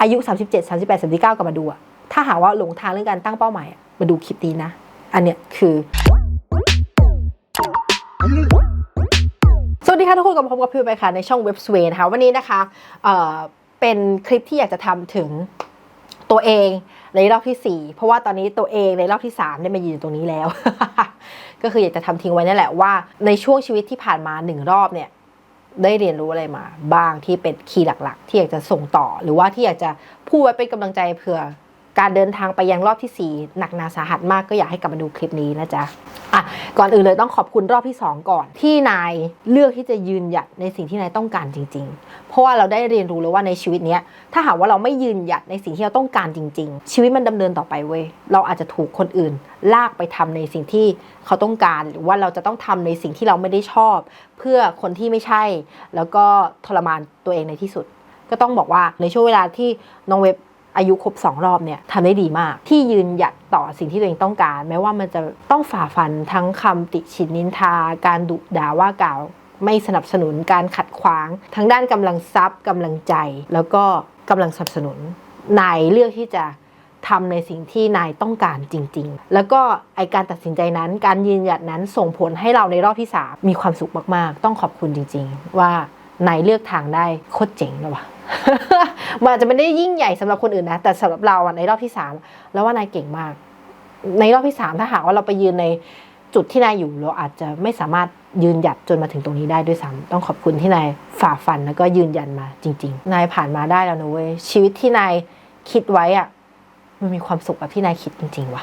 อายุ 37 38 39 กลับมาดูอะถ้าหาว่าหลงทางเรื่องการตั้งเป้าหมายอะมาดูคลิปนี้นะ อันเนี้ยคือสวัสดีค่ะทุกคนกับผมกับพิวไปค่ะ ในช่องเว็บสเวนนะคะวันนี้นะคะเอ่อเป็นคลิปที่อยากจะทำถึงตัวเองในรอบที่ 4 เพราะว่าตอนนี้ตัวเองในรอบที่3ได้มายืนตรงนี้แล้ว ก็คืออยากจะทำทิ้งไว้นั่นแหละว่า ในช่วงชีวิตที่ผ่านมาหนึ่งรอบเนี่ย ได้เรียนรู้อะไรมาบ้างที่เป็นคีย์หลัก ๆ ที่อยากจะส่งต่อ หรือว่าที่อยากจะพูดไว้เป็นกำลังใจเผื่อ การเดินทางไปยังรอบที่ 4 หนักหนาสาหัสมากก็อยากให้กลับมาดูคลิปนี้นะจ๊ะอะก่อนอื่นเลยต้องขอบคุณรอบที่ 2 ก่อน ที่นายเลือกที่จะยืนหยัดในสิ่งที่นายต้องการจริง ๆ เพราะว่าเราได้เรียนรู้เลยว่าในชีวิตเนี้ยถ้าหากว่าเราไม่ยืนหยัดในสิ่งที่เราต้องการจริง ๆ ชีวิตมันดำเนินต่อไปเว้ยเราอาจจะถูกคนอื่น ลากไปทำในสิ่งที่เขาต้องการหรือว่าเราจะต้องทำในสิ่งที่เราไม่ได้ชอบ เพื่อคนที่ไม่ใช่ แล้วก็ทรมานตัวเองในที่สุด ก็ต้องบอกว่าในช่วงเวลาที่น้องเว็บ อายุครบสองรอบเนี่ยทำได้ดีมาก ที่ยืนหยัดต่อสิ่งที่ตัวเองต้องการ แม้ว่ามันจะต้องฝ่าฟันทั้งคำติชินนินทา การดุด่าว่ากล่าว ไม่สนับสนุนการขัดขวาง ทั้งด้านกำลังทรัพย์กำลังใจ แล้วก็กำลังสนับสนุนนายเลือกที่จะทำในสิ่งที่นายต้องการจริง ๆ แล้วก็ไอการตัดสินใจนั้น การยืนหยัดนั้นส่งผลให้เราในรอบที่สามมีความสุขมาก ๆ ต้องขอบคุณจริง ๆ ว่านายเลือกทางได้โคตรเจ๋งเลยว่ะ มันอาจจะไม่ได้ยิ่งใหญ่สำหรับคนอื่นนะ แต่สำหรับเราในรอบที่สามแล้วว่านายเก่งมาก ในรอบที่สามถ้าหากว่าเราไปยืนในจุดที่นายอยู่เราอาจจะไม่สามารถยืนหยัดจนมาถึงตรงนี้ได้ด้วยซ้ำต้องขอบคุณที่นายฝ่าฟันแล้วก็ยืนยันมาจริง ๆ นายผ่านมาได้แล้วนะเว้ยชีวิตที่นายคิดไว้อะมันมีความสุขแบบที่นายคิดจริงๆว่ะ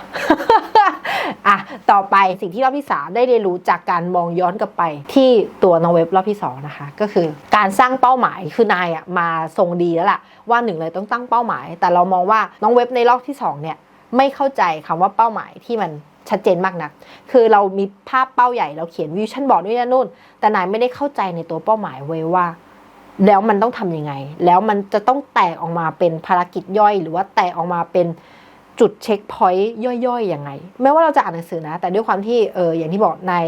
อะต่อไปสิ่งที่รอบที่ 3 ได้เรียนรู้จากการมองย้อนกลับไป ที่ตัวน้องเว็บรอบที่ 2 นะคะ ก็คือการสร้างเป้าหมายคือนายอะมาทรงดีแล้วล่ะ ว่าหนึ่งเลยต้องตั้งเป้าหมาย แต่เรามองว่าน้องเว็บในรอบที่ 2 เนี่ย ไม่เข้าใจคำว่าเป้าหมายที่มันชัดเจนมากนักคือเรามีภาพเป้าใหญ่เราเขียนวิชั่นบอร์ดด้วยนะนู่น แต่นายไม่ได้เข้าใจในตัวเป้าหมายเว้ยว่า แล้วมันต้องทำยังไง แล้วมันจะต้องแตกออกมาเป็นภารกิจย่อย หรือว่าแตกออกมาเป็น จุดเช็คพอยต์ย่อยๆยังไงแม้ว่าเราจะอ่านหนังสือนะ แต่ด้วยความที่เอออย่างที่บอกนาย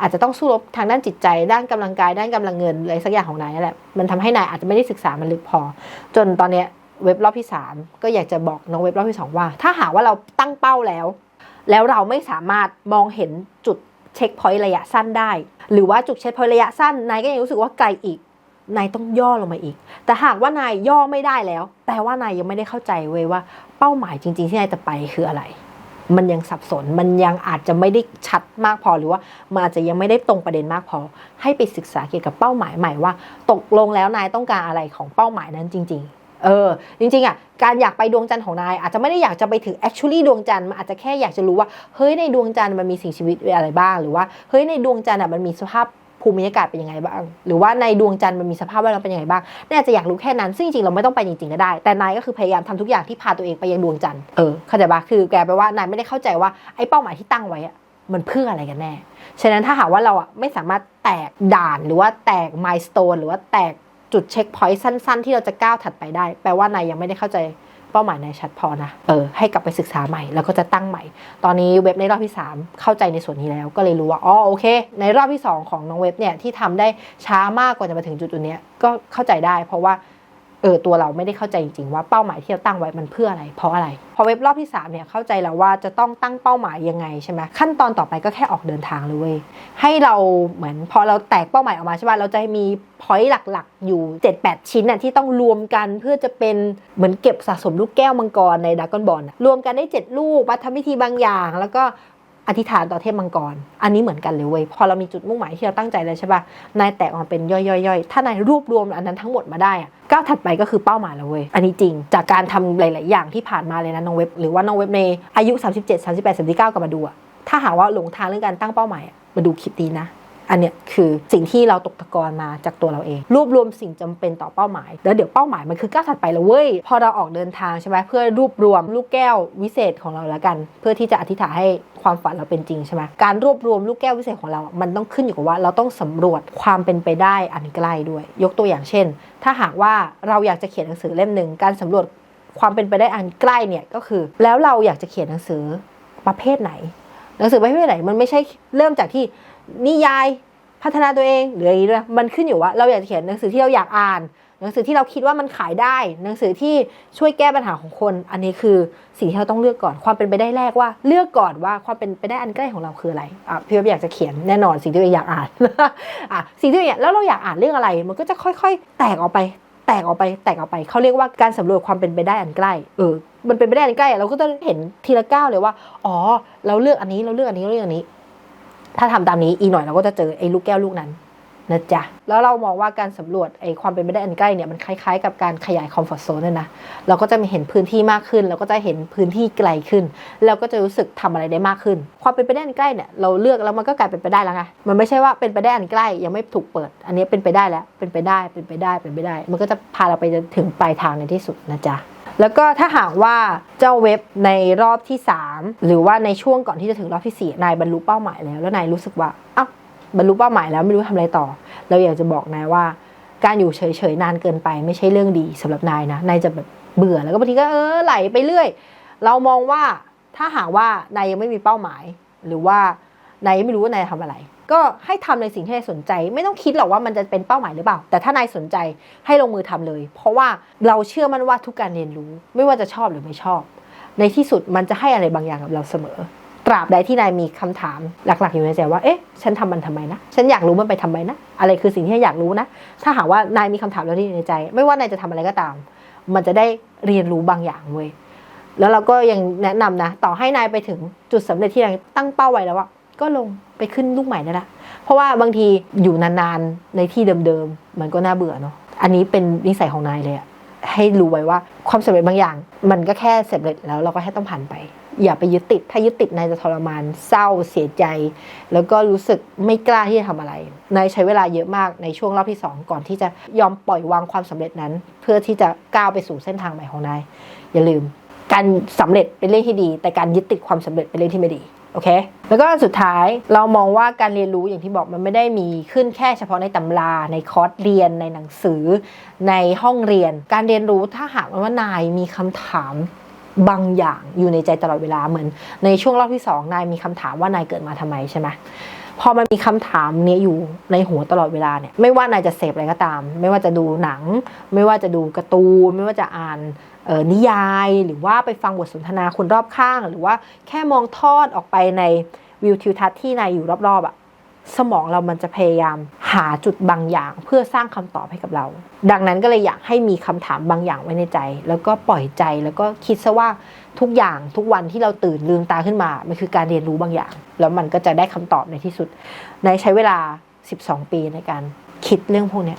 อาจจะต้องสู้รบทางด้านจิตใจ ด้านกำลังกาย ด้านกำลังเงินอะไรสักอย่างของนายนั่นแหละมันทำให้นายอาจจะไม่ได้ศึกษามันลึกพอ จนตอนเนี้ยเว็บรอบที่ 3 ก็อยากจะบอกน้องเว็บรอบที่ 2 ว่า ถ้าหากว่าเราตั้งเป้าแล้ว แล้วเราไม่สามารถมองเห็นจุดเช็คพอยต์ระยะสั้นได้ หรือว่าจุดเช็คพอยต์ระยะสั้นนายก็ยังรู้สึกว่าไกลอีกนายต้องย่อลงมาอีก แต่หากว่านายย่อไม่ได้แล้ว แปลว่านายยังไม่ได้เข้าใจเว้ยว่า ป้าหมายจริง ๆ ที่นายจะไปคืออะไร มันยังสับสนมันยังอาจจะไม่ได้ชัดมากพอหรือว่ามันอาจจะยังไม่ได้ตรงประเด็นมากพอ ให้ไปศึกษาเกี่ยวกับเป้าหมายใหม่ว่า ตกลงแล้วนายต้องการอะไรของเป้าหมายนั้นจริง ๆเออจริงๆอะการอยากไปดวงจันทร์ของนาย อาจจะไม่ได้อยากจะไปถึง actually ดวงจันทร์มันอาจจะแค่อยากจะรู้ว่าเฮ้ยในดวงจันทร์มันมีสิ่งชีวิตอะไรบ้าง หรือว่าเฮ้ยในดวงจันทร์อะมันมีสภาพ ภูมิอากาศเป็นยังไงบ้าง หรือว่าในดวงจันทร์มันมีสภาพแวดล้อมเป็นยังไงบ้างนายอาจจะอยากรู้แค่นั้น ซึ่งจริงๆเราไม่ต้องไปจริงๆก็ได้ แต่นายก็คือพยายามทำทุกอย่างที่พาตัวเองไปยังดวงจันทร์ เออ เข้าใจปะคือแกแปลว่านายไม่ได้เข้าใจว่าไอ้เป้าหมายที่ตั้งไว้อะมันเพื่ออะไรกันแน่ ฉะนั้นถ้าหากว่าเราอะไม่สามารถแตกด่านหรือว่าแตกมายสเตนหรือว่าแตกจุดเช็คพอยต์สั้น ๆ ที่เราจะก้าวถัดไปได้ แปลว่านายยังไม่ได้เข้าใจ เป้าหมายนายชัดพอนะ เออ ให้กลับไปศึกษาใหม่ แล้วก็จะตั้งใหม่ ตอนนี้เว็บในรอบที่ 3 เข้าใจในส่วนนี้แล้ว ก็เลยรู้ว่า อ๋อ โอเค ในรอบที่ 2 ของน้องเว็บเนี่ยที่ทำได้ช้ามากกว่าจะมาถึงจุดๆเนี้ยก็เข้าใจได้ เพราะว่า เออตัวเราไม่ได้เข้าใจจริงๆว่าเป้าหมายที่เราตั้งไว้มันเพื่ออะไร เพราะอะไร พอเว็บรอบที่3เนี่ยเข้าใจแล้วว่าจะต้องตั้งเป้าหมายยังไงใช่ไหมขั้นตอนต่อไปก็แค่ออกเดินทางเลยเว้ยให้เราเหมือนพอเราแตกเป้าหมายออกมาใช่ป่ะเราจะมีพอยต์หลักๆ อยู่ 7-8 ชิ้นน่ะที่ต้องรวมกันเพื่อจะเป็นเหมือนเก็บสะสมลูกแก้วมังกรในดากอนบอลรวมกันได้ 7 ลูกมาทำพิธีบางอย่าง แล้วก็ อธิษฐานต่อเทพมังกร อันนี้เหมือนกันเลยเว้ย พอเรามีจุดมุ่งหมายที่เราตั้งใจแล้วใช่ปะนายแตกออกมาเป็นย่อยๆ ถ้านายรวบรวมอันนั้นทั้งหมดมาได้อะก้าวถัดไปก็คือเป้าหมายแล้วเว้ย อันนี้จริง จากการทำหลาย ๆ อย่างที่ผ่านมาเลยนะน้องเว็บ หรือว่าน้องเว็บในอายุ 37 38 39กลับมาดูอะถ้าหาว่าหลงทางเรื่องการตั้งเป้าหมายมาดูคลิปนี้นะ อันเนี้ยคือสิ่งที่เราตกตะกอนมาจากตัวเราเอง รวบรวมสิ่งจำเป็นต่อเป้าหมาย แล้วเดี๋ยวเป้าหมายมันคือก้าวถัดไปแล้วเว้ย พอเราออกเดินทางใช่ไหมเพื่อรวบรวมลูกแก้ววิเศษของเราแล้วกัน เพื่อที่จะอธิษฐานให้ความฝันเราเป็นจริงใช่ไหมการรวบรวมลูกแก้ววิเศษของเรา มันต้องขึ้นอยู่กับว่า เราต้องสำรวจความเป็นไปได้อันใกล้ด้วย ยกตัวอย่างเช่น ถ้าหากว่าเราอยากจะเขียนหนังสือเล่มหนึ่งการสำรวจความเป็นไปได้อันใกล้เนี่ยก็คือ แล้วเราอยากจะเขียนหนังสือประเภทไหน หนังสือประเภทไหนมันไม่ใช่เริ่มจากที่ นิยายพัฒนาตัวเองหรืออะไรอย่างนี้ด้วยมันขึ้นอยู่ว่าเราอยากจะเขียนหนังสือที่เราอยากอ่าน หนังสือที่เราคิดว่ามันขายได้ หนังสือที่ช่วยแก้ปัญหาของคน อันนี้คือสิ่งที่เราต้องเลือกก่อนความเป็นไปได้แรกว่า เลือกก่อนว่าความเป็นไปได้อันใกล้ของเราคืออะไรอะพี่ว่าอยากจะเขียนแน่นอนสิ่งที่เราอยากอ่านอะสิ่งที่เราอยากแล้วเราอยากอ่านเรื่องอะไร มันก็จะค่อย ๆ แตกออกไป แตกออกไป แตกออกไปเขาเรียกว่าการสำรวจความเป็นไปได้อันใกล้เออมันเป็นไปได้อันใกล้เราก็จะเห็นทีละก้าวเลยว่า อ๋อ เราเลือกอันนี้เราเลือกอันนี้เราเลือกอันนี้ ถ้าทำตามนี้อีกหน่อยเราก็จะเจอไอ้ลูกแก้วลูกนั้นนะจ๊ะ แล้วเรามองว่าการสำรวจไอ้ความเป็นไปได้อันใกล้เนี่ยมันคล้ายๆกับการขยายคอมฟอร์ทโซนน่ยนะ เราก็จะมีเห็นพื้นที่มากขึ้น เราก็จะเห็นพื้นที่ไกลขึ้น เราก็จะรู้สึกทำอะไรได้มากขึ้น ความเป็นไปได้อันใกล้เนี่ยเราเลือกแล้วมันก็กลายเป็นไปได้แล้วไง มันไม่ใช่ว่าเป็นไปได้อันใกล้ยังไม่ถูกเปิด อันนี้เป็นไปได้แล้ว เป็นไปได้ เป็นไปได้ เป็นไปได้ มันก็จะพาเราไปจนถึงปลายทางในที่สุดนะจ๊ะ แล้วก็ถ้าหากว่าเจ้าเว็บในรอบที่ 3 หรือว่าในช่วงก่อนที่จะถึงรอบที่ 4 นายบรรลุเป้าหมายแล้ว แล้วนายรู้สึกว่าอ้าวบรรลุเป้าหมายแล้วไม่รู้ทำอะไรต่อ เราอยากจะบอกนายว่า การอยู่เฉยๆนานเกินไป ไม่ใช่เรื่องดีสำหรับนายนะนายจะแบบเบื่อแล้วก็บางทีก็เออไหลไปเรื่อย เรามองว่าถ้าหากว่านายยังไม่มีเป้าหมาย หรือว่านายยังไม่รู้ว่านายทำอะไร ก็ให้ทำในสิ่งที่นายสนใจ ไม่ต้องคิดหรอกว่ามันจะเป็นเป้าหมายหรือเปล่า แต่ถ้านายสนใจให้ลงมือทำเลย เพราะว่าเราเชื่อมั่นว่าทุกการเรียนรู้ ไม่ว่าจะชอบหรือไม่ชอบ ในที่สุดมันจะให้อะไรบางอย่างกับเราเสมอ ตราบใดที่นายมีคำถามหลักๆอยู่ในใจว่าเอ๊ะฉันทำมันทำไมนะ ฉันอยากรู้มันไปทำไมนะ อะไรคือสิ่งที่อยากรู้นะ ถ้าหากว่านายมีคำถามแล้วที่ในใจ ไม่ว่านายจะทำอะไรก็ตาม มันจะได้เรียนรู้บางอย่างเว้ยแล้วเราก็ยังแนะนำนะ ต่อให้นายไปถึงจุดสำเร็จที่นายตั้งเป้าไว้แล้วอะ ก็ลงไปขึ้นลูกใหม่นั่นแหละเพราะว่าบางทีอยู่นานๆในที่เดิมๆมันก็น่าเบื่อเนาะอันนี้เป็นนิสัยของนายเลยอะให้รู้ไว้ว่าความสำเร็จบางอย่าง มันก็แค่สำเร็จแล้วเราก็แค่ต้องผ่านไป อย่าไปยึดติด ถ้ายึดติดนายจะทรมานเศร้าเสียใจ แล้วก็รู้สึกไม่กล้าที่จะทำอะไรนายใช้เวลาเยอะมากในช่วงรอบที่สองก่อนที่จะยอมปล่อยวางความสำเร็จนั้น เพื่อที่จะก้าวไปสู่เส้นทางใหม่ของนายอย่าลืม การสำเร็จเป็นเรื่องที่ดี แต่การยึดติดความสำเร็จเป็นเรื่องที่ไม่ดี โอเค แล้วก็สุดท้ายเรามองว่าการเรียนรู้อย่างที่บอกมันไม่ได้มีขึ้นแค่เฉพาะในตำราในคอร์สเรียนในหนังสือ ในห้องเรียน การเรียนรู้ถ้าหากว่านายมีคำถามบางอย่างอยู่ในใจตลอดเวลาเหมือน ในช่วงรอบที่สองนายมีคำถามว่านายเกิดมาทำไมใช่ไหมพอมันมีคำถามเนี้ยอยู่ในหัวตลอดเวลาเนี่ยไม่ว่านายจะเสพอะไรก็ตาม ไม่ว่าจะดูหนัง ไม่ว่าจะดูการ์ตูนไม่ว่าจะอ่าน นิยายหรือว่าไปฟังบทสนทนาคนรอบข้าง หรือว่าแค่มองทอดออกไปในวิวทิวทัศน์ที่นายอยู่รอบๆอะสมองเรามันจะพยายามหาจุดบางอย่าง เพื่อสร้างคำตอบให้กับเรา ดังนั้นก็เลยอยากให้มีคำถามบางอย่างไว้ในใจ แล้วก็ปล่อยใจแล้วก็คิดซะว่าทุกอย่างทุกวันที่เราตื่นลืมตาขึ้นมา มันคือการเรียนรู้บางอย่าง แล้วมันก็จะได้คำตอบในที่สุด ในใช้เวลา 12 ปีในการคิดเรื่องพวกนี้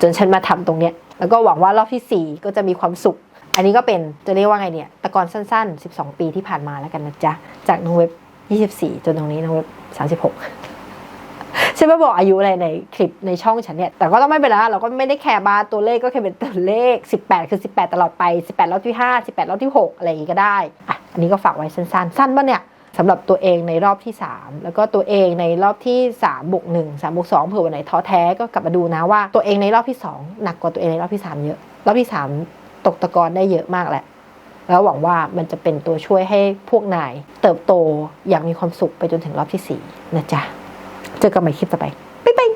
จนฉันมาทำตรงเนี้ย แล้วก็หวังว่ารอบที่ 4 ก็จะมีความสุข อันนี้ก็เป็นจะเรียกว่าไงเนี่ยตะกอนสั้น ๆ 12 ปีที่ผ่านมาแล้วกันนะจ๊ะ จากน้องเว็บ 24 จนตรงนี้น้องเว็บ 36ฉันไม่บอกอายุอะไรในคลิปในช่องฉันเนี่ย แต่ก็ต้องไม่เป็นไรเราก็ไม่ได้แคร์บาร์ตัวเลขก็แค่เป็นตัวเลข 18 คือ 18 ตลอดไป 18รอบที่ 5 18รอบที่ 6 อะไรอย่างงี้ก็ได้ อะ อันนี้ก็ฝากไว้สั้นๆ สั้นป่ะเนี่ย สำหรับตัวเองในรอบที่ 3 แล้วก็ตัวเองในรอบที่3บวก1 3บวก2เผื่อวันไหนท้อแท้ก็กลับมาดูนะว่าตัวเองในรอบที่ 2 หนักกว่าตัวเองในรอบที่ 3 เยอะ รอบที่ 3 ตกตะกอนได้เยอะมากแหละ แล้วหวังว่ามันจะเป็นตัวช่วยให้พวกนาย เติบโตอย่างมีความสุขไปจนถึงรอบที่ 4 นะจ๊ะ เจอกันใหม่คลิปต่อไป บ๊ายบาย